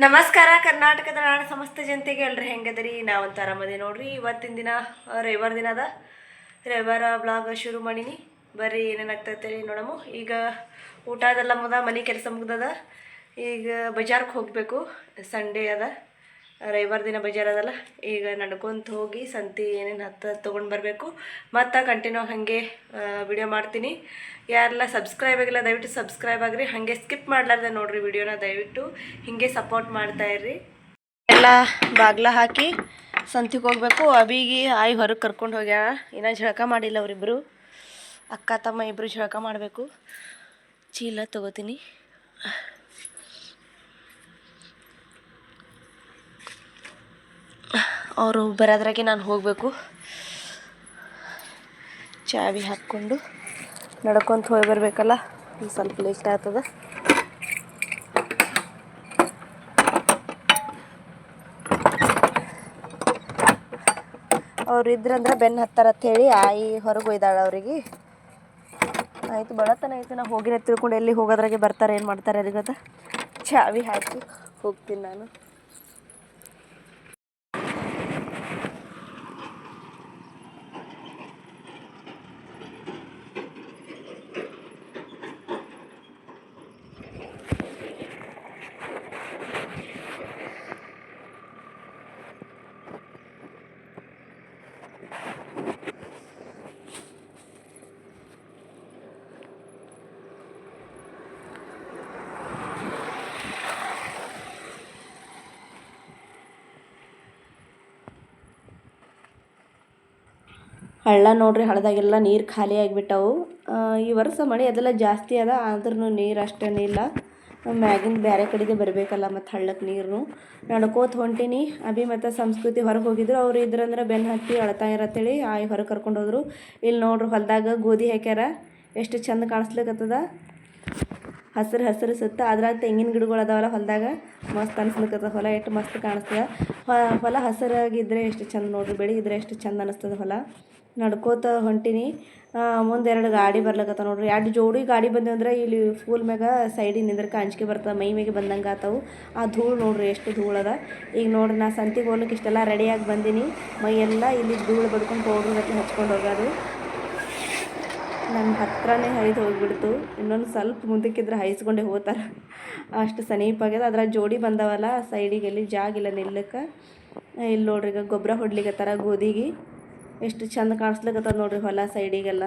ನಮಸ್ಕಾರ, ಕರ್ನಾಟಕದ ನಾಡ ಸಮಸ್ತ ಜನತೆಗೆ ಎಲ್ರಿ ಹೆಂಗದ್ರಿ ನಾವಂತ ಆರಾಮದಿ ನೋಡ್ರಿ. ಇವತ್ತಿನ ದಿನ, ರವಿವಾರ ದಿನ ಅದ. ರವಿವಾರ ಬ್ಲಾಗ್ ಶುರು ಮಾಡೀನಿ. ಬರ್ರಿ ಏನೇನಾಗ್ತೈತೆ ನೋಡಮು. ಈಗ ಊಟ ಅದೆಲ್ಲ ಮುದ ಮನೆ ಕೆಲಸ ಮುಗ್ದದ. ಈಗ ಬಜಾರ್ಗೆ ಹೋಗಬೇಕು. ಸಂಡೇ ಅದ. ರವಿವಾರ ದಿನ ಬೇಜಾರದಲ್ಲ, ಈಗ ನಡ್ಕೊಂತ ಹೋಗಿ ಸಂತಿ ಏನೇನು ಹತ್ತ ತೊಗೊಂಡು ಬರಬೇಕು. ಮತ್ತು ಕಂಟಿನ್ಯೂ ಹಾಗೆ ವಿಡಿಯೋ ಮಾಡ್ತೀನಿ. ಯಾರೆಲ್ಲ ಸಬ್ಸ್ಕ್ರೈಬ್ ಆಗಿಲ್ಲ, ದಯವಿಟ್ಟು ಸಬ್ಸ್ಕ್ರೈಬ್ ಆಗಿರಿ. ಹಾಗೆ ಸ್ಕಿಪ್ ಮಾಡಲಾರ್ದೆ ನೋಡಿರಿ ವಿಡಿಯೋನ ದಯವಿಟ್ಟು ಹೀಗೆ ಸಪೋರ್ಟ್ ಮಾಡ್ತಾ ಇರ್ರಿ. ಎಲ್ಲ ಬಾಗ್ಲ ಹಾಕಿ ಸಂತಿಗೆ ಹೋಗ್ಬೇಕು. ಅಬಿಗೆ ಆಯಿ ಹೊರಗೆ ಕರ್ಕೊಂಡು ಹೋಗ್ಯಾ ಇನ್ನೂ ಜಳಕ ಮಾಡಿಲ್ಲ ಅವರಿಬ್ಬರು ಅಕ್ಕ, ತಮ್ಮ ಇಬ್ಬರು ಜಳಕ ಮಾಡಬೇಕು. ಚೀಲ ತಗೋತೀನಿ. ಅವರು ಬರೋದ್ರಾಗೆ ನಾನು ಹೋಗಬೇಕು. ಚಾವಿ ಹಾಕ್ಕೊಂಡು ನಡ್ಕೊಂತ ಹೋಗಿ ಬರಬೇಕಲ್ಲ? ಸ್ವಲ್ಪ ಲೇಟ್ ಆಗ್ತದೆ. ಅವ್ರು ಇದ್ರಂದ್ರೆ ಬೆನ್ನು ಹತ್ತಾರ ಹೇಳಿ ಆಯಿ ಹೊರಗೆ ಒಯ್ದಾಳೆ ಅವ್ರಿಗೆ. ಆಯಿತು, ಬಡತನ ಐತೆ ನಾ ಹೋಗಿನ ತಿಳ್ಕೊಂಡು ಎಲ್ಲಿ ಹೋಗೋದ್ರಾಗೆ ಬರ್ತಾರೆ, ಏನು ಮಾಡ್ತಾರೆ ಅದಕ್ಕೆ ಚಾವಿ ಹಾಕಿ ಹೋಗ್ತೀನಿ ನಾನು. ಹಳ್ಳ ನೋಡ್ರಿ ಹಳ್ಳದಾಗೆಲ್ಲ ನೀರು ಖಾಲಿ ಆಗಿಬಿಟ್ಟವು. ಈ ವರ್ಷ ಮಳೆ ಅದೆಲ್ಲ ಜಾಸ್ತಿ ಅದ ಆದ್ರೂ ನೀರು ಅಷ್ಟೇನಿಲ್ಲ ಮ್ಯಾಗಿಂದ ಬೇರೆ ಕಡೆಗೆ ಬರಬೇಕಲ್ಲ ಮತ್ತು ಹಳ್ಳಕ್ಕೆ ನೀರು ನಡ್ಕೋತ ಹೊಂಟೀನಿ, ಅಭಿ ಮತ್ತು ಸಂಸ್ಕೃತಿ ಹೊರಗೆ ಹೋಗಿದ್ರು. ಅವ್ರು ಇದ್ರಂದ್ರೆ ಬೆನ್ನು ಹತ್ತಿ, ಅಳ್ತಾ ಇರತ್ತೇಳಿ, ಆಯ್ ಹೊರಗೆ ಕರ್ಕೊಂಡು ಹೋದರು. ಇಲ್ಲಿ ನೋಡ್ರಿ ಹೊಲದಾಗ ಗೋಧಿ ಹಾಕ್ಯಾರ, ಎಷ್ಟು ಚಂದ ಕಾಣಿಸ್ಲಿಕ್ಕತ್ತದ ಹಸಿರು ಹಸಿರು ಸುತ್ತ ಅದ್ರಾಗ ತೆಂಗಿನ ಗಿಡಗಳು ಅದಾವಲ್ಲ ಹೊಲದಾಗ, ಮಸ್ತ್ ಅನಿಸ್ಲಿಕ್ಕದ ಹೊಲ ಎಷ್ಟು ಮಸ್ತ್ ಕಾಣಿಸ್ತದ. ಹೊಲ ಹಸಿರಾಗಿದ್ದರೆ ಎಷ್ಟು ಚಂದ ನೋಡ್ರಿ ಬೆಳಗಿದ್ರೆ ಎಷ್ಟು ಚಂದ ಅನಿಸ್ತದ ಹೊಲ. ನಡ್ಕೋತ ಹೊಂಟೀನಿ. ಮುಂದೆ ಎರಡು ಗಾಡಿ ಬರ್ಲಕತ್ತ ನೋಡ್ರಿ. ಎರಡು ಜೋಡಿ ಗಾಡಿ ಬಂದೆ ಅಂದ್ರೆ ಇಲ್ಲಿ ಫೂಲ್ ಮ್ಯಾಗ ಸೈಡಿಗೆ ನಿಂದ್ರಕ ಅಂಜಿಕೆ ಬರ್ತದೆ ಮೈ ಮೇಗೆ ಬಂದಂಗೆ ಆತವು. ಆ ಧೂಳು ನೋಡ್ರಿ ಎಷ್ಟು ಧೂಳು ಅದ. ಈಗ ನೋಡ್ರಿ ನಾ ಸಂತಿಗೆ ಹೋಗ್ಲಿಕ್ಕೆ ಇಷ್ಟೆಲ್ಲ ರೆಡಿಯಾಗಿ ಬಂದೀನಿ. ಮೈ ಎಲ್ಲ ಇಲ್ಲಿ ಧೂಳು ಬಡ್ಕೊಂಡು ಪೌಡ್ರ್ ಗಟ್ಟಿ ಹಚ್ಕೊಂಡು ಹೋಗೋದು ನನ್ನ ಹತ್ರನೇ ಹೈದು ಹೋಗಿಬಿಡ್ತು. ಇನ್ನೊಂದು ಸ್ವಲ್ಪ ಮುಂದಕ್ಕಿದ್ರೆ ಹೈಸ್ಕೊಂಡೆ ಹೋಗ್ತಾರೆ ಅಷ್ಟು ಸಮೀಪ ಆಗ್ಯದ. ಅದ್ರಾಗ ಜೋಡಿ ಬಂದವಲ್ಲ, ಸೈಡಿಗೆ ಎಲ್ಲಿ ಜಾಗಿಲ್ಲ ನಿಲ್ಲಕ್ಕೆ ಇಲ್ಲಿ ನೋಡ್ರಿ ಈಗ ಗೊಬ್ಬರ ಹೊಡ್ಲಿಕ್ಕೆ ಗೋಧಿಗೆ. ಎಷ್ಟು ಚಂದ ಕಾಣಿಸ್ಲಿಕತ್ತದ ನೋಡ್ರಿ ಹೊಲ ಸೈಡಿಗೆಲ್ಲ.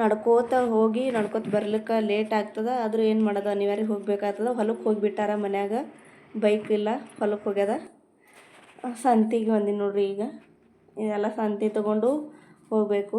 ನಡ್ಕೋತ ಹೋಗಿ, ನಡ್ಕೋತ ಬರ್ಲಿಕ್ಕೆ ಲೇಟ್ ಆಗ್ತದ. ಆದರೂ ಏನು ಮಾಡೋದು ಅನಿವಾರ್ಯ ಹೋಗ್ಬೇಕಾಗ್ತದ. ಹೊಲಕ್ಕೆ ಹೋಗಿಬಿಟ್ಟಾರ ಮನ್ಯಾಗ. ಬೈಕ್ ಇಲ್ಲ ಹೊಲಕ್ಕೆ ಹೋಗ್ಯದ. ಸಂತಿಗೆ ಬಂದೀನಿ ನೋಡ್ರಿ ಈಗ. ಇದೆಲ್ಲ ಸಂತಿ ತಗೊಂಡು ಹೋಗಬೇಕು.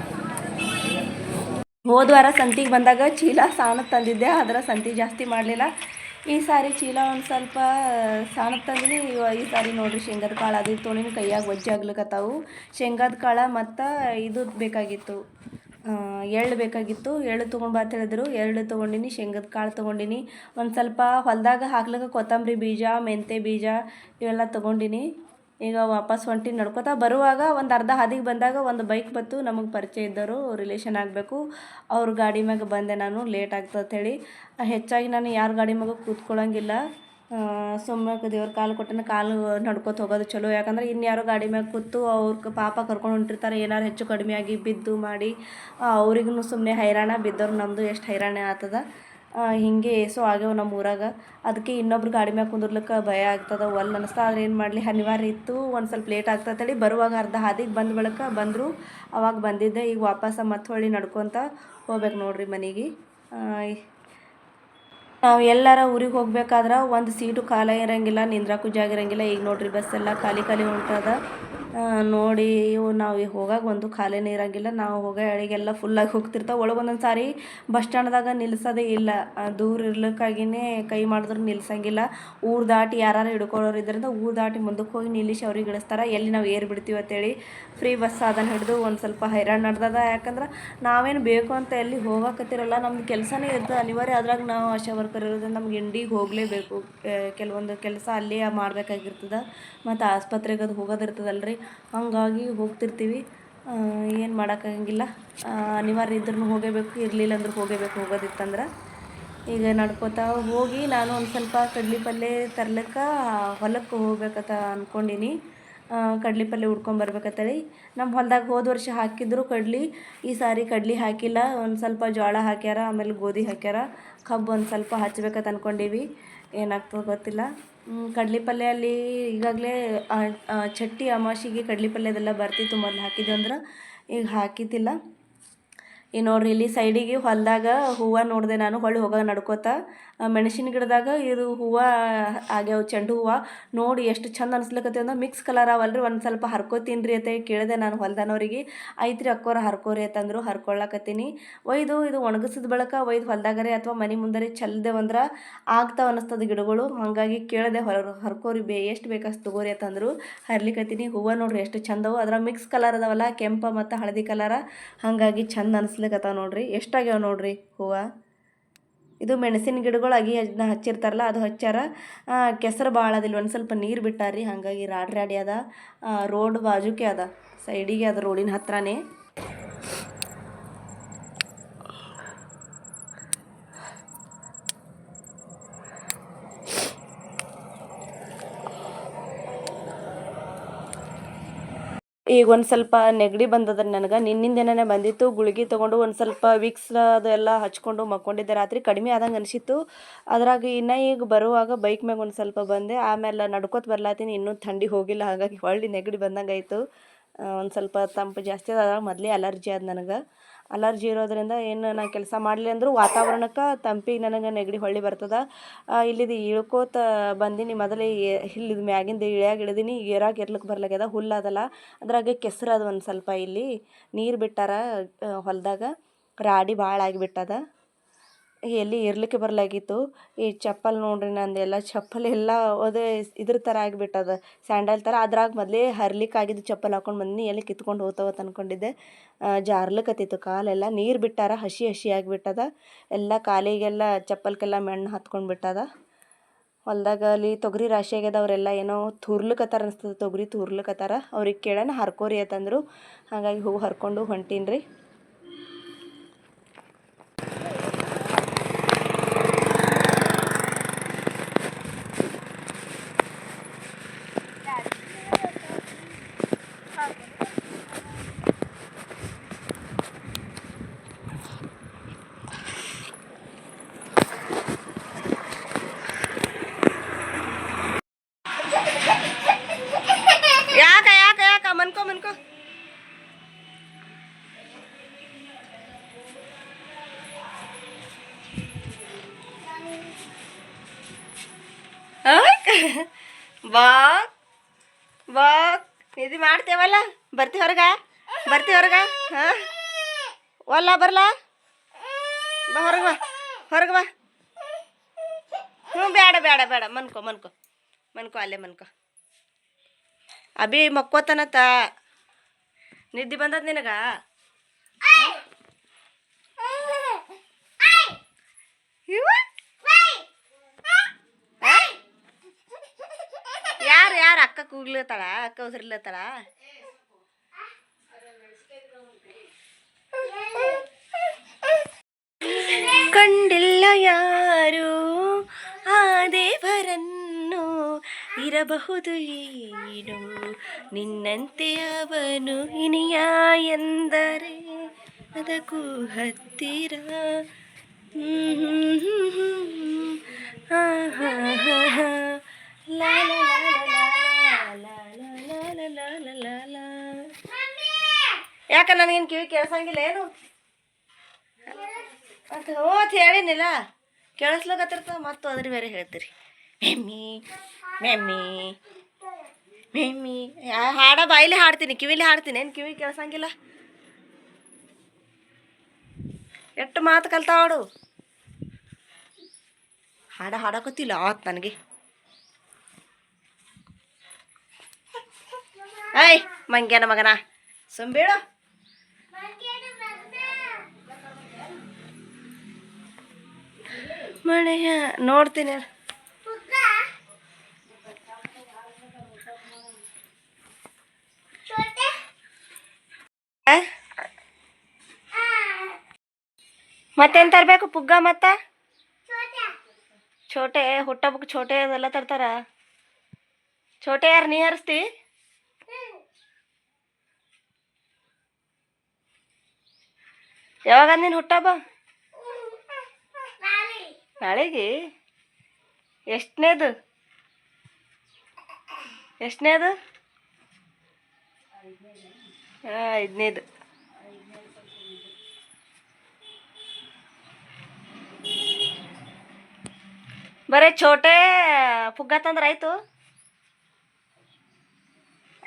ಹೋದ ವಾರ ಸಂತಿಗೆ ಬಂದಾಗ ಚೀಲ ಸಾಣ ತಂದಿದ್ದೆ ಅದರ ಸಂತಿ ಜಾಸ್ತಿ ಮಾಡಲಿಲ್ಲ. ಈ ಸಾರಿ ಚೀಲ ಒಂದು ಸ್ವಲ್ಪ ಸಾಣಕ್ಕೆ ತಂದಿನಿ. ಈ ಸಾರಿ ನೋಡ್ರಿ ಶೇಂಗದ ಕಾಳು ಅದು ತೊಗೊಂಡಿನಿ ಕೈಯಾಗ ಒಜ್ಜೆ ಆಗ್ಲಿಕತ್ತಾವು. ಶೇಂಗಾದ ಕಾಳು ಮತ್ತು ಇದು ಬೇಕಾಗಿತ್ತು ಎಳ್ಳು ಬೇಕಾಗಿತ್ತು. ಎಳ್ಳು ತೊಗೊಂಡು ಬಾ ಹೇಳಿದ್ರು. ಎಳ್ಳು ತೊಗೊಂಡಿನಿ, ಶೇಂಗದ ಕಾಳು ತೊಗೊಂಡಿನಿ. ಒಂದು ಸ್ವಲ್ಪ ಹೊಲದಾಗ ಹಾಕ್ಲಿಕ್ಕೆ ಕೊತ್ತಂಬರಿ ಬೀಜ ಮೆಂತೆ ಬೀಜ ಇವೆಲ್ಲ ತೊಗೊಂಡಿನಿ. ಈಗ ವಾಪಸ್ ಹೊಂಟಿ ನಡ್ಕೋತಾ ಬರುವಾಗ ಒಂದು ಅರ್ಧ ಹಾದಿಗೆ ಬಂದಾಗ ಒಂದು ಬೈಕ್ ಬತ್ತು ನಮಗೆ ಪರಿಚಯ ಇದ್ದವರು ರಿಲೇಷನ್ ಆಗಬೇಕು. ಅವ್ರ ಗಾಡಿ ಮ್ಯಾಗ ಬಂದೆ ನಾನು ಲೇಟ್ ಹೇಳಿ. ಹೆಚ್ಚಾಗಿ ನಾನು ಯಾರ ಗಾಡಿ ಮ್ಯಾಗ ಕೂತ್ಕೊಳ್ಳೋಂಗಿಲ್ಲ ಸುಮ್ಮನೆ ದೇವ್ರ ಕಾಲು ಕೊಟ್ಟನ ಕಾಲು ನಡ್ಕೋತ ಹೋಗೋದು ಚಲೋ. ಯಾಕಂದ್ರೆ ಇನ್ಯಾರೋ ಗಾಡಿ ಮ್ಯಾಗ ಕೂತು ಅವ್ರ ಪಾಪ ಕರ್ಕೊಂಡು ಹೊಂಟಿರ್ತಾರೆ. ಏನಾರು ಹೆಚ್ಚು ಕಡಿಮೆ ಆಗಿ ಬಿದ್ದು ಮಾಡಿ ಅವ್ರಿಗೂ ಸುಮ್ಮನೆ ಹೈರಾಣ ಬಿದ್ದವ್ರು ನಮ್ಮದು ಎಷ್ಟು ಹೈರಾಣ ಆಗ್ತದ. ಹಿಂಗೆ ಏಸು ಆಗ್ಯಾವ ನಮ್ಮ ಊರಾಗ. ಅದಕ್ಕೆ ಇನ್ನೊಬ್ರು ಗಾಡಿ ಮ್ಯಾಗ ಕುಂದರ್ಲಿಕ್ಕೆ ಭಯ ಆಗ್ತದ. ಒಲ್ ಅನಿಸ್ತಾ ಆದ್ರೆ ಏನು ಮಾಡಲಿ? ಅನಿವಾರ್ಯ ಇತ್ತು. ಒಂದು ಸ್ವಲ್ಪ ಲೇಟ್ ಆಗ್ತತೇಳಿ ಬರುವಾಗ ಅರ್ಧ ಹಾದಿಗೆ ಬಂದ ಬಳಿಕ ಬಂದರು. ಅವಾಗ ಬಂದಿದ್ದೆ. ಈಗ ವಾಪಸ್ ಮತ್ತೆ ಹೊಳ್ಳಿ ನಡ್ಕೊತ ಹೋಗ್ಬೇಕು ನೋಡ್ರಿ ಮನೆಗೆ. ನಾವು ಎಲ್ಲಾರ ಊರಿಗೆ ಹೋಗ್ಬೇಕಾದ್ರೆ ಒಂದು ಸೀಟು ಖಾಲಿ ಇರಂಗಿಲ್ಲ ನಿಂದ್ರಾಕು ಜಾಗ ಇರಂಗಿಲ್ಲ ಈಗ ನೋಡ್ರಿ ಬಸ್ ಎಲ್ಲ ಖಾಲಿ ಖಾಲಿ ಹೊಂಟದ. ನೋಡಿ, ಇವು ನಾವು ಹೋಗಾಗ ಒಂದು ಖಾಲಿನೇ ಇರಂಗಿಲ್ಲ ನಾವು ಹೋಗೋ ಅಡಿಗೆಲ್ಲ ಫುಲ್ಲಾಗಿ ಹೋಗ್ತಿರ್ತಾವೆ. ಒಳಗೆ ಒಂದೊಂದು ಸಾರಿ ಬಸ್ ಸ್ಟ್ಯಾಂಡ್ದಾಗ ನಿಲ್ಲಿಸೋದೇ ಇಲ್ಲ. ದೂರ ಇರ್ಲಿಕ್ಕಾಗಿನೇ ಕೈ ಮಾಡಿದ್ರು ನಿಲ್ಸಂಗಿಲ್ಲ. ಊರು ದಾಟಿ ಯಾರು ಹಿಡ್ಕೊಳ್ಳೋರು ಇದರಿಂದ ಊರು ದಾಟಿ ಮುಂದಕ್ಕೆ ಹೋಗಿ ನಿಲ್ಲಿಸಿ ಅವ್ರಿಗೆ ಇಳಿಸ್ತಾರೆ ಎಲ್ಲಿ ನಾವು ಏರ್ ಬಿಡ್ತೀವಿ ಅಂತೇಳಿ ಫ್ರೀ ಬಸ್ ಅದನ್ನು ಹಿಡಿದು ಒಂದು ಸ್ವಲ್ಪ ಹೈರಾಣ ನಡ್ದದ. ಯಾಕಂದ್ರೆ ನಾವೇನು ಬೇಕು ಅಂತ ಎಲ್ಲಿ ಹೋಗಕತ್ತಿರಲ್ಲ, ನಮ್ದು ಕೆಲಸನೇ ಇರ್ತದೆ. ಅನಿವಾರ್ಯ ಅದ್ರಾಗ ನಾವು ಆಶಾ ವರ್ಕರ್ ಇರೋದ್ರಿಂದ ನಮ್ಗೆ ಇಂಡಿಗೆ ಹೋಗಲೇಬೇಕು. ಕೆಲವೊಂದು ಕೆಲಸ ಅಲ್ಲೇ ಮಾಡಬೇಕಾಗಿರ್ತದೆ. ಮತ್ತು ಆಸ್ಪತ್ರೆಗೆ ಅದು ಹೋಗೋದಿರ್ತದಲ್ರಿ ಹಾಗಾಗಿ ಹೋಗ್ತಿರ್ತೀವಿ. ಏನು ಮಾಡೋಕ್ಕಾಗಂಗಿಲ್ಲ ಅನಿವಾರ್ಯ ಇದ್ರೂ ಹೋಗೇಬೇಕು, ಇರಲಿಲ್ಲ ಅಂದ್ರೆ ಹೋಗೇಬೇಕು ಹೋಗೋದಿತ್ತಂದ್ರೆ. ಈಗ ನಡ್ಕೋತಾ ಹೋಗಿ ನಾನು ಒಂದು ಸ್ವಲ್ಪ ಕಡ್ಲೆ ಪಲ್ಯ ತರ್ಲಿಕ್ಕೆ ಹೊಲಕ್ಕೆ ಹೋಗ್ಬೇಕಂತ ಅಂದ್ಕೊಂಡೀನಿ ಕಡ್ಲಿ ಪಲ್ಯ ಹೇಳಿ ನಮ್ಮ ಹೊಲ್ದಾಗ ಹೋದ ವರ್ಷ ಹಾಕಿದ್ರು ಕಡ್ಲೆ. ಈ ಸಾರಿ ಕಡ್ಲೆ ಹಾಕಿಲ್ಲ. ಒಂದು ಸ್ವಲ್ಪ ಜೋಳ ಹಾಕ್ಯಾರ, ಆಮೇಲೆ ಗೋಧಿ ಹಾಕ್ಯಾರ. ಕಬ್ಬು ಒಂದು ಸ್ವಲ್ಪ ಹಚ್ಬೇಕಂತ ಅಂದ್ಕೊಂಡೀವಿ ಏನಾಗ್ತದೆ ಗೊತ್ತಿಲ್ಲ. ಕಡ್ಲಿ ಪಲ್ಯ ಅಲ್ಲಿ ಈಗಾಗಲೇ ಚಟ್ಟಿ ಅಮಾಸಿಗೆ ಪಲ್ಯ ಪಲ್ಯದೆಲ್ಲ ಬರ್ತಿತ್ತು ಮೊದಲು ಹಾಕಿದ್ದೆ ಅಂದ್ರೆ ಈಗ ಹಾಕಿದ್ದಿಲ್ಲ. ಈ ನೋಡ್ರಿ, ಇಲ್ಲಿ ಸೈಡಿಗೆ ಹೊಲದಾಗ ಹೂವು ನೋಡಿದೆ ನಾನು ಹೊಳ್ಳಿ ಹೋಗೋದು ನಡ್ಕೋತ ಮೆಣಸಿನ ಗಿಡದಾಗ ಇದು ಹೂವು ಆಗ್ಯಾವ, ಚೆಂಡು ಹೂವು. ನೋಡಿ ಎಷ್ಟು ಚಂದ ಅನ್ಸ್ಲಿಕತ್ತೇವ ಅಂದ್ರೆ ಮಿಕ್ಸ್ ಕಲರ್ ಅವಲ್ರಿ, ಒಂದು ಸ್ವಲ್ಪ ಹರ್ಕೋತೀನಿ ಅಂತ ಕೇಳಿದೆ ನಾನು ಹೊಲ್ದಾನವ್ರಿಗೆ. ಐತ್ರಿ ಅಕ್ಕೋರ, ಹರ್ಕೋರಿ ಅಂತಂದ್ರು ಹರ್ಕೊಳ್ಳಕತ್ತೀನಿ ಒಯ್ದು, ಇದು ಒಣಗಿಸಿದ ಬಳಿಕ ಒಯ್ದು ಹೊಲ್ದಾಗರೆ ಅಥವಾ ಮನೆ ಮುಂದರೆ ಚೆಲ್ದೇವಂದ್ರೆ ಆಗ್ತಾವ ಅನ್ನಿಸ್ತದ ಗಿಡಗಳು. ಹಾಗಾಗಿ ಕೇಳಿದೆ ಹೊರ, ಹರ್ಕೋರಿ ಬೇ, ಎಷ್ಟು ಬೇಕಷ್ಟು ತಗೋರಿ ಅಂತಂದ್ರು ಹರ್ಲಿಕತ್ತೀನಿ, ಹೂವು ನೋಡ್ರಿ ಎಷ್ಟು ಚಂದವು. ಅದ್ರ ಮಿಕ್ಸ್ ಕಲರ್ ಅದಾವಲ್ಲ, ಕೆಂಪ ಮತ್ತು ಹಳದಿ ಕಲರ ಹಾಗಾಗಿ ಚಂದ ಅನ್ಸ್ಲಿಕತ್ತಾವ ನೋಡ್ರಿ, ಎಷ್ಟಾಗ್ಯಾವ ನೋಡ್ರಿ ಹೂವು? ಇದು ಮೆಣಸಿನ ಗಿಡಗಳು ಅಗಿ ಅದನ್ನ ಹಚ್ಚಿರ್ತಾರಲ್ಲ, ಅದು ಹಚ್ಚಾರ ಕೆಸರು ಭಾಳ ಅದಿಲ್ಲ ಒಂದು ಸ್ವಲ್ಪ ನೀರು ಬಿಟ್ಟಾರಿ, ಹಾಗಾಗಿ ರಾಡಿ ರಾಡಿ ಅದ ರೋಡ್ ಬಾಜುಕೆ ಅದ, ಸೈಡಿಗೆ ಅದ ರೋಡಿನ ಹತ್ರನೇ. ಈಗ ಒಂದು ಸ್ವಲ್ಪ ನೆಗಡಿ ಬಂದದ ನನಗೆ. ನಿನ್ನಿಂದೇನೇ ಬಂದಿತ್ತು, ಗುಳಿಗೆ ತೊಗೊಂಡು ಒಂದು ಸ್ವಲ್ಪ ವಿಕ್ಸ್ ಅದೆಲ್ಲ ಹಚ್ಕೊಂಡು ಮಕ್ಕೊಂಡಿದ್ದೆ. ರಾತ್ರಿ ಕಡಿಮೆ ಆದಂಗೆ ಅನಿಸಿತ್ತು. ಅದ್ರಾಗ ಇನ್ನು ಈಗ ಬರುವಾಗ ಬೈಕ್ ಮ್ಯಾಗ ಒಂದು ಸ್ವಲ್ಪ ಬಂದೆ. ಆಮೇಲೆ ನಡ್ಕೋತ ಬರ್ಲಾತೀನಿ. ಇನ್ನೂ ಥಂಡಿ ಹೋಗಿಲ್ಲ. ಹಾಗಾಗಿ ಹೊಳ್ಳಿ ನೆಗಡಿ ಬಂದಂಗೆ ಆಯಿತು. ಒಂದು ಸ್ವಲ್ಪ ತಂಪು ಜಾಸ್ತಿ ಅದ ಅದ್ರಾಗ ಮೊದಲೇ ಅಲರ್ಜಿ ಆದ ನನಗೆ. ಅಲರ್ಜಿ ಇರೋದ್ರಿಂದ ಏನು ನಾ ಕೆಲಸ ಮಾಡಲಿ ಅಂದರೂ ವಾತಾವರಣಕ್ಕೆ ತಂಪಿಗೆ ನನಗೆ ನೆಗಡಿ ಹೊಳ್ಳಿ ಬರ್ತದ. ಇಲ್ಲಿದು ಇಳ್ಕೋತ ಬಂದೀನಿ ಮೊದಲೇ ಇಲ್ಲಿದು ಮ್ಯಾಗಿಂದ ಇಳ್ಯಾಗ ಇಳಿದೀನಿ, ಏರಾಗ ಇರ್ಲಿಕ್ಕೆ ಬರ್ಲಾಗ್ಯದ, ಹುಲ್ಲು ಅದಲ್ಲ. ಅದ್ರಾಗೆ ಕೆಸರು ಅದು ಒಂದು ಸ್ವಲ್ಪ ಇಲ್ಲಿ, ನೀರು ಬಿಟ್ಟಾರ ಹೊಲದಾಗ, ರಾಡಿ ಭಾಳ ಆಗಿಬಿಟ್ಟದ. ಎಲ್ಲಿ ಇರ್ಲಿಕ್ಕೆ ಬರ್ಲಾಗಿತ್ತು. ಈ ಚಪ್ಪಲ್ ನೋಡ್ರಿ ನಂದೆಲ್ಲ, ಚಪ್ಪಲ್ ಎಲ್ಲ ಅದೇ ಇದ್ರ ಥರ ಆಗಿಬಿಟ್ಟದ. ಸ್ಯಾಂಡಲ್ ಥರ ಅದ್ರಾಗ ಮೊದಲೇ ಹರ್ಲಿಕ್ಕೆ ಆಗಿದ್ದು ಚಪ್ಪಲ್ ಹಾಕೊಂಡು ಬಂದಿನಿ ಎಲ್ಲಿ ಕಿತ್ಕೊಂಡು ಹೋಗ್ತಾವತ್ತು ಅಂದ್ಕೊಂಡಿದ್ದೆ ಜಾರ್ಲಿಕತ್ತಿತ್ತು ಕಾಲೆಲ್ಲ ನೀರು ಬಿಟ್ಟಾರ, ಹಸಿ ಹಸಿ ಆಗಿಬಿಟ್ಟದ. ಎಲ್ಲ ಕಾಲಿಗೆಲ್ಲ, ಚಪ್ಪಲ್ಕೆಲ್ಲ ಮೆಣ್ಣು ಹತ್ಕೊಂಡು ಬಿಟ್ಟದ. ಹೊಲ್ದಾಗ ಅಲ್ಲಿ ತೊಗರಿ ರಾಶಿ ಆಗ್ಯದ ಅವರೆಲ್ಲ ಏನೋ ತುರ್ಲಿಕತ್ತಾರ ಅನಿಸ್ತದೆ. ತೊಗರಿ ತುರ್ಲಿಕತ್ತಾರ ಅವ್ರಿಗೆ ಕೇಳೋಣ, ಹರ್ಕೋರಿ ಅಂತಂದರು. ಹಾಗಾಗಿ ಹೂ ಹರ್ಕೊಂಡು ಹೊಂಟೀನಿ ರೀ ಯಾಕ ಯಾಕ ಯಾಕ ಮನ್ಕೋ ಮನ್ಕೋ ಬಾ ಬಾಕ್ ಇದು ಮಾಡ್ತೇವಲ್ಲ? ಬರ್ತಿ ಹೊರಗ? ಬರ್ತಿ ಹೊರಗ? ಹಾ? ಒಲ್ಲ ಬರ್ಲಾ? ಬಾ ಹೊರಗೆ ಬಾ. ಹೊರಗೆ ಬಾ. ಹ್ಞೂ ಬೇಡ ಬೇಡ ಬೇಡ. ಮನ್ಕೋ ಮನ್ಕೋ. ಮನ್ಕೋ ಅಲ್ಲೇ ಮನ್ಕೋ. ಅಭಿ ಮಕ್ಕೋತನತ ನಿದ್ದೆ ಬಂದದ ನಿನಗ? ಯಾರು ಯಾರು ಅಕ್ಕ ಕೂಗ್ಲತ್ತಾಳ ಅಕ್ಕ ಉಸಿರ್ಲತ್ತಾಳ ಕಂಡಿಲ್ಲ ಯಾರು? ಆ ದೇವರನ್ನು ಇರಬಹುದು ಏನು ನಿನ್ನಂತೆ ಅವನು ಇನಿಯ ಎಂದರೆ ಅದಕ್ಕೂ ಹತ್ತಿರ. ಹಾ ಹಾ ಹಾ. ಲಾ ಲಾ. ಯಾಕ ನನಗೇನು ಕಿವಿ ಕೇಳಿಸಂಗಿಲ್ಲ ಏನು? ಅಂತ ಹೋತ್ ಹೇಳಿನಿಲ್ಲ. ಕೇಳಿಸ್ಲಾಗತ್ತಿರ್ತ ಮತ್ತು ಅದ್ರ ಬೇರೆ ಹೇಳ್ತೀರಿ. ಮೆಮ್ಮಿ ಮೆಮ್ಮಿ ಮೆಮ್ಮಿ. ಹಾಡ ಬಾಯಿಲಿ ಹಾಡ್ತೀನಿ, ಕಿವಿಲಿ ಹಾಡ್ತೀನಿ. ಏನು ಕಿವಿ ಕೇಳಿಸಂಗಿಲ್ಲ? ಎಷ್ಟು ಮಾತು ಕಲ್ತಾವಡು ಹಾಡ? ಹಾಡಕತ್ತಿಲ್ಲ ಆತ್ ನನಗೆ. ಐ ಮಂಗ್ಯನ ಮಗನ. ಸುಂಬೇಳು ಮಳೆಯ ನೋಡ್ತೀನಿ? ಮತ್ತೇನ್ ತರಬೇಕು ಪುಗ್ಗ ಮತ್ತ? ಛೋಟೆ ಹುಟ್ಟಬ್ಬಕ್ಕೆ ಛೋಟೆ ಅದೆಲ್ಲ ತರ್ತಾರ. ಛೋಟೆ ಯಾರು ನೀ ಹರಿಸ್ತಿ? ಯಾವಾಗ ನಿನ್ನ ಹುಟ್ಟಬ್ಬ ನಾಳೆಗೆ. ಎಷ್ಟನೇದು? ಎಷ್ಟನೇದು? ಹಾಂ ಐದನೇದು. ಬರೀ ಛೋಟೆ ಪುಗ್ಗ ತಂದ್ರೆ ಆಯ್ತು?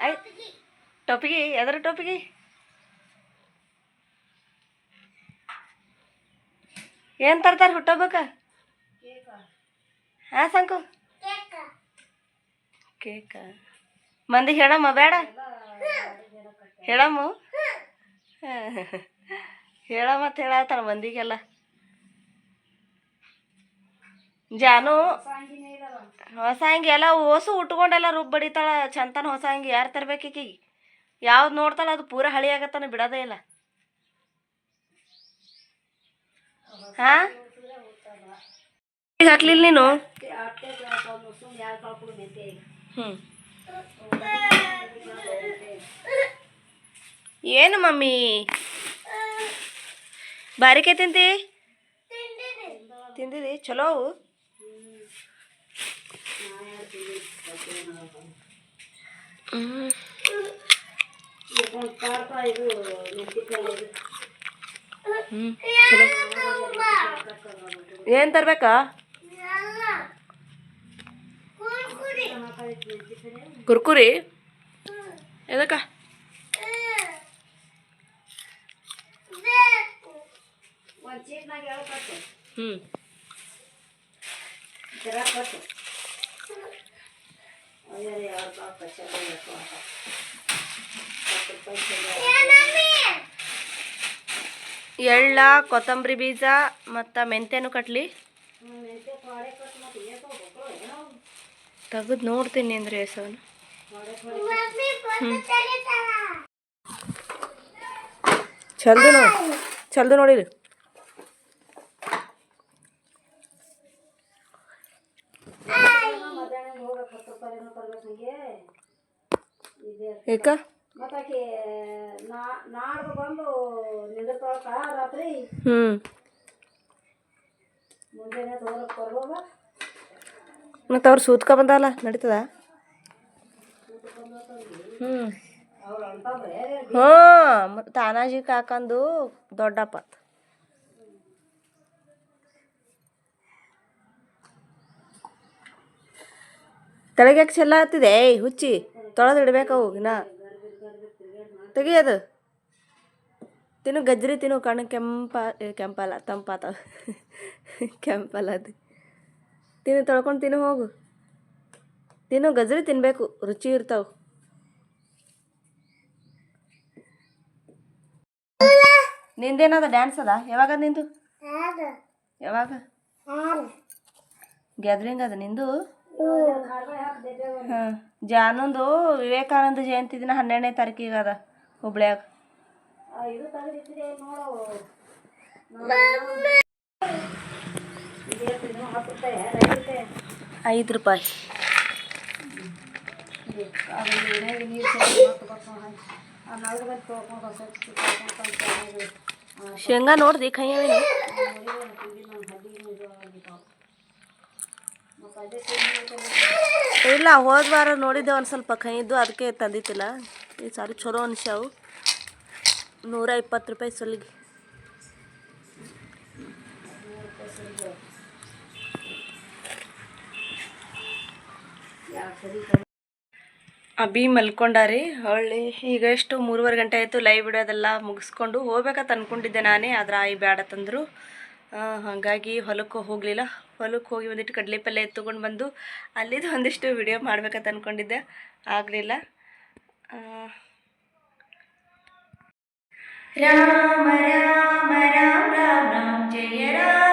ಆಯ್ತು ಟೊಪಿಗೆ ಎದ್ರ ಟೊಪಿಗೆ ಏನು ತರ್ತಾರೆ ಹುಟ್ಟೋಬೇಕ ಹಾಂ, ಸಂಕು? ಕೇಕ. ಮಂದಿ ಹೇಳಮ್ಮ, ಬೇಡ. ಹೇಳಮ್ಮ? ಹೇಳಮ್ಮತ್ ಹೇಳತ್ತಾರ ಮಂದಿಗೆಲ್ಲ. ಜಾನು, ಹೊಸ ಅಂಗಿ ಎಲ್ಲ ಓಸು ಉಟ್ಕೊಂಡೆಲ್ಲ ರುಬ್ ಬಡಿತಾಳ. ಚಂತನ ಹೊಸ ಅಂಗಿ ಯಾರು ತರ್ಬೇಕು ಈಕಿಗೆ? ಯಾವ್ದು ನೋಡ್ತಾಳ ಅದು ಪೂರ ಹಳಿ ಆಗತ್ತಾನ ಬಿಡೋದೇ ಇಲ್ಲ ಹಾ ಈಗ ಹಾಕ್ಲಿಲ್ಲ ನೀನು ಹ್ಞೂ ಏನು ಮಮ್ಮಿ ಬಾರಿಕೆ ತಿಂತಿ ತಿಂದಿದಿ ಚಲೋ ಅವು ಹ್ಮ್. ಹ್ಮ್, ಚಲೋ. ಏನ್ ತರ್ಬೇಕಾ? ಕುರ್ಕುರಿ. ಎದಕ್ಕ? ಹ್ಞೂ ಎಳ್ಳ, ಕೊತ್ತಂಬರಿ ಬೀಜ ಮತ್ತು ಮೆಂತ್ಯನೂ ಕಟ್ಲಿ. ತೆಗೆದು ನೋಡ್ತೀನಿ ಅಂದ್ರೆ ಹ್ಞೂ ಚಲ್ದು ನೋಡಿ. ಚಲ್ದು ನೋಡಿರಿ. ಏಕ ಮತ್ತಾಕಿ ನಾಡ್ದು ಬಂದು ನಿಂದಿರ್ತಾಳಕ ರಾತ್ರಿ ಹ್ಞೂ ಮತ್ತು ಅವ್ರು ಸೂತ್ಕ ಬಂದಲ್ಲ ನಡೀತದ? ಹ್ಞೂ ಹ್ಞೂ ತಾನಾಜಿ ಕಾಕಂದು ದೊಡ್ಡಪ್ಪ. ತಳಗ್ಯಾಕೆ ಚೆಲ್ಲ ಹತ್ತಿದೆ? ಏಯ್ ಹುಚ್ಚಿ, ತೊಳೆದು ಅವು ಇನ್ನ. ತೆಗಿಯೋದು. ತಿನ್ನು ಗಜ್ರಿ ತಿನ್ನು ಕಣ್ಣು ಕೆಂಪ ಕೆಂಪಲ್ಲ ತಂಪಾತಾವ ಕೆಂಪಲ್ಲ ಅದು. ತಿನ್ನು, ತೊಳ್ಕೊಂಡು ತಿನ್ನು, ಹೋಗು. ತಿನ್ನು ಗಜ್ರಿ ತಿನ್ನಬೇಕು ರುಚಿ ಇರ್ತಾವೆ. ನಿಂದೇನದ ಡ್ಯಾನ್ಸ್ ಅದ? ಯಾವಾಗ ನಿಂದು? ಯಾವಾಗ? ಗ್ಯಾದ್ರಿಂಗ್ ಅದ ನಿಂದು? ಹಾಂ. ಜಾನಂದು ವಿವೇಕಾನಂದ ಜಯಂತಿ ದಿನ ಹನ್ನೆರಡನೇ ತಾರೀಕಿಗೆ ಅದ ಹುಬ್ಳ್ಯಾಗ. ಇದು ತೆಗೆದಿಟ್ಟಿದೆ ನೋಡು. ಹತ್ತು ರೂಪಾಯಿ ಐದು ರೂಪಾಯಿ. ಶೇಂಗಾ ನೋಡ್ದಿ ಕೈ ಇಲ್ಲ ಹೋದ ವಾರ ನೋಡಿದ್ದೆ ಒಂದು ಸ್ವಲ್ಪ ಕೈ ಇದ್ದು ಅದಕ್ಕೆ ತಂದಿತ್ತಿಲ್ಲ ಈ ಸಾರಿ ಚಲೋ ಅನ್ಸ್ಯಾವು. ನೂರ ಇಪ್ಪತ್ತು ರೂಪಾಯಿ ಸೊಲಿಗೆ. ಅಭಿ ಮಲ್ಕೊಂಡಾರಿ ಹೊಳ್ಳಿ. ಈಗ ಎಷ್ಟು, ಮೂರುವರೆ ಗಂಟೆ ಆಯಿತು ಲೈವ್ ಬಿಡೋದೆಲ್ಲ ಮುಗಿಸ್ಕೊಂಡು ಹೋಗ್ಬೇಕಂತ ಅಂದ್ಕೊಂಡಿದ್ದೆ ನಾನೇ, ಆದ್ರೆ ಆಯಿ ಬೇಡ ತಂದರು. ಹಾಗಾಗಿ ಹೊಲಕ್ಕೆ ಹೋಗಲಿಲ್ಲ. ಹೊಲಕ್ಕೆ ಹೋಗಿ ಒಂದಿಟ್ಟು ಕಡಲೆ ಪಲ್ಯ ಎತ್ತುಕೊಂಡು ಬಂದು ಅಲ್ಲಿದ್ದು ಒಂದಿಷ್ಟು ವಿಡಿಯೋ ಮಾಡ್ಬೇಕಂತ ಅಂದ್ಕೊಂಡಿದ್ದೆ ಆಗಲಿಲ್ಲ. രാമ രാമ രാം രാം രാം ജയ രാം.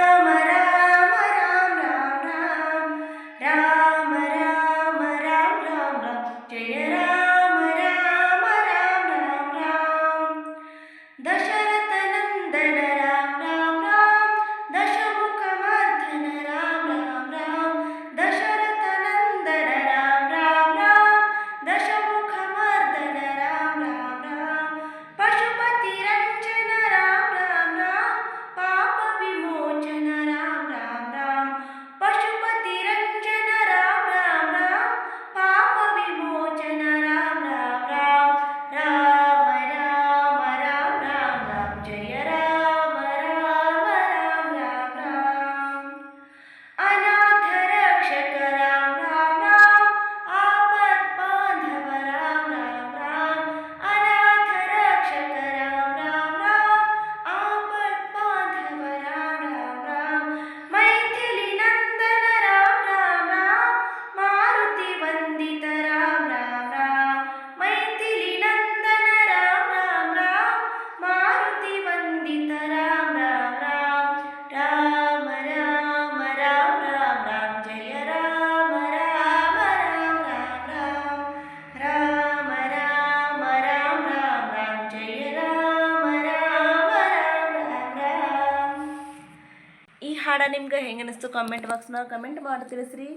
ಹಾಡ ನಿಮ್ಗೆ. ಹೆಂಗೆ ಅನಿಸ್ತು ಕಾಮೆಂಟ್ ಬಾಕ್ಸ್ನಾಗ ಕಮೆಂಟ್ ಮಾಡಿ ತಿಳಿಸ್ರಿ.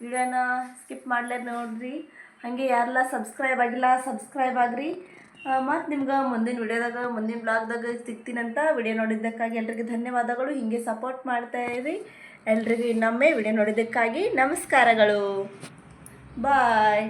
ವಿಡಿಯೋನ ಸ್ಕಿಪ್ ಮಾಡ್ಲೇದು ನೋಡಿರಿ. ಹಾಗೆ ಯಾರೆಲ್ಲ ಸಬ್ಸ್ಕ್ರೈಬ್ ಆಗಿಲ್ಲ ಸಬ್ಸ್ಕ್ರೈಬ್ ಆಗ್ರಿ. ಮತ್ತು ನಿಮ್ಗೆ ಮುಂದಿನ ವಿಡಿಯೋದಾಗ, ಮುಂದಿನ ಬ್ಲಾಗ್ದಾಗ ಸಿಗ್ತೀನಂತ ವಿಡಿಯೋ ನೋಡಿದ್ದಕ್ಕಾಗಿ ಎಲ್ರಿಗೂ ಧನ್ಯವಾದಗಳು. ಹಿಂಗೆ ಸಪೋರ್ಟ್ ಮಾಡ್ತಾ ಇರಿ. ಎಲ್ರಿಗೂ ಇನ್ನೊಮ್ಮೆ ವಿಡಿಯೋ ನೋಡಿದ್ದಕ್ಕಾಗಿ ನಮಸ್ಕಾರಗಳು. ಬಾಯ್